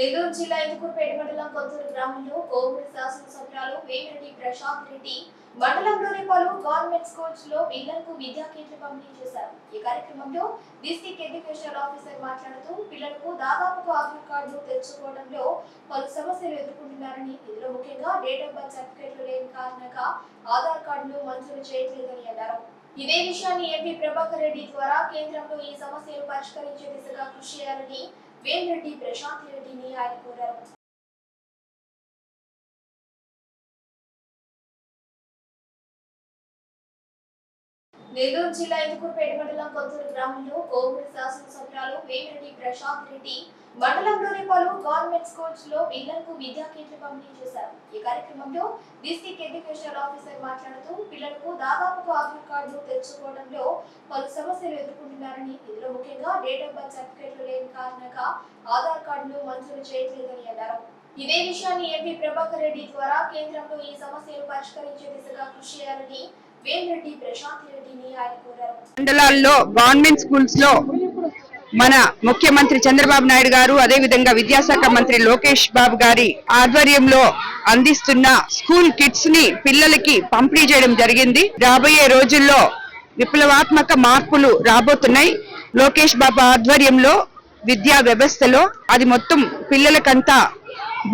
నెల్లూరు జిల్లా ఇందుకూరుపేట మండలం కొత్తూరు గ్రామంలో కోవూరు శాసనసభ్యురాలు వేమిరెడ్డి ప్రశాంత్ రెడ్డి మండలంలోని పలు గవర్నమెంట్ స్కూల్స్లో పిల్లలకు విద్యా కిట్లు పంపిణీ చేశారు. ఈ కార్యక్రమంలో డిస్టిక్ ఎడ్యుకేషనల్ ఆఫీసర్ మాట్లాడుతూ పిల్లలకు దాదాపుగా ఆధార్ కార్డులు తెచ్చుకోవడంలో పలు సమస్యలు ఎదుర్కొంటున్నారని ఇందులో ముఖ్యంగా డేట్ ఆఫ్ బర్త్ సర్టిఫికేట్లు లేని కారణంగా ఆధార్ కార్డులు మంజూరు చేయట్లేదని అన్నారు. ఇదే విషయాన్ని ఎంపీ ప్రభాకర్ రెడ్డి ద్వారా కేంద్రంలో ఈ సమస్యలు పరిష్కరించే దిశగా కృషి చేయాలని వేమిరెడ్డి ప్రశాంత్ రెడ్డిని ఆయన కోరారు నెల్లూరు జిల్లా ఇందుకూరుపేట మండలం కొత్తూరు గ్రామంలో కోవూరు శాసనసభ్యురాలు వేమిరెడ్డి ప్రశాంత్ రెడ్డి మండలంలోని పలు గవర్నమెంట్ స్కూల్స్లో పిల్లలకు విద్యా కిట్లు పంపిణీ చేశారు. ఈ కార్యక్రమంలో డిస్టిక్ ఎడ్యుకేషనల్ ఆఫీసర్ మాట్లాడుతూ పిల్లలకు దాదాపుగా ఆధార్ కార్డులు తెచ్చుకోవడంలో పలు సమస్యలు ఎదుర్కొంటున్నారని ఇందులో ముఖ్యంగా డేట్ ఆఫ్ బర్త్ సర్టిఫికేట్లు లేని కారణంగా ఆధార్ కార్డులు మంజూరు చేయట్లేదని అన్నారు. ఇదే విషయాన్ని ఎంపీ ప్రభాకర్ రెడ్డి ద్వారా కేంద్రంలో ఈ సమస్యలు పరిష్కరించే దిశగా కృషి చేయాలని మండలాల్లో గవర్నమెంట్ స్కూల్స్లో మన ముఖ్యమంత్రి చంద్రబాబు నాయుడు గారు అదే విధంగా విద్యాశాఖ మంత్రి లోకేష్ బాబు గారి ఆధ్వర్యంలో అందిస్తున్న స్కూల్ కిట్స్ని పిల్లలకి పంపిణీ చేయడం జరిగింది. రాబోయే రోజుల్లో విప్లవాత్మక మార్పులు రాబోతున్నాయి. లోకేష్ బాబు ఆధ్వర్యంలో విద్యా వ్యవస్థలో అది మొత్తం పిల్లలకంతా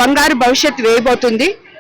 బంగారు భవిష్యత్తు వేయబోతుంది.